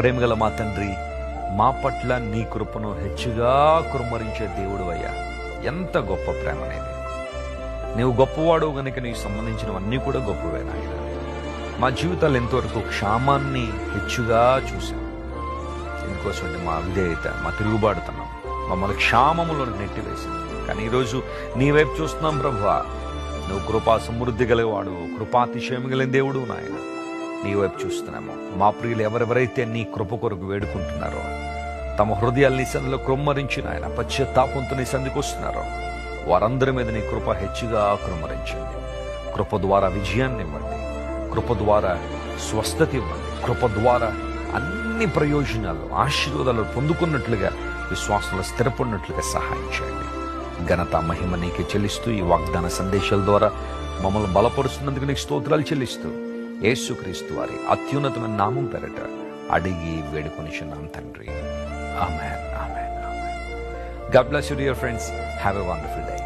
ప్రేమగల మా తండ్రి మా పట్ల నీ కృపను హెచ్చుగా కురుమరించే దేవుడు అయ్యా ఎంత గొప్ప ప్రేమనేది. నీవు గొప్పవాడు గనుక నీకు సంబంధించినవన్నీ కూడా గొప్పవే నాయన. మా జీవితాలు ఎంతవరకు క్షామాన్ని హెచ్చుగా చూశాం ఎందుకోసం మా విధేయత మా తిరుగుబాటుతనం మమ్మల్ని క్షామములను నెట్టివేసింది. కానీ ఈరోజు నీ వైపు చూస్తున్నాం ప్రభు నువ్వు కృపా సమృద్ధి గలవాడు కృపాతిశయం గల దేవుడు నాయనా. నీ వైపు చూస్తున్నాము. మా ప్రియులు ఎవరెవరైతే నీ కృప కొరకు వేడుకుంటున్నారో తమ హృదయాలు నీ కృమ్మరించిన ఆయన నాయన పశ్చాత్తాపంతో నీ సంధికి వస్తున్నారో వారందరి మీద నీ కృప హెచ్చుగా కృమ్మరించండి కృప ద్వారా విజయాన్ని ఇవ్వండి. కృప ద్వారా స్వస్థత ఇవ్వండి. కృప ద్వారా అన్ని ప్రయోజనాలు ఆశీర్వాదాలు పొందుకున్నట్లుగా విశ్వాసంలో స్థిరపడినట్లుగా సహాయం చేయండి. ఘనత మహిమ నీకే చెల్లిస్తూ ఈ వాగ్దాన సందేశాల ద్వారా మమ్మల్ని బలపరుస్తున్నందుకు నీకు స్తోత్రాలు చెల్లిస్తూ యేసుక్రీస్తు వారి అత్యున్నతమైన నామం పెరట అడిగి వేడుకొనిచున్నాం తండ్రి. Amen amen amen. God bless you dear friends have a wonderful day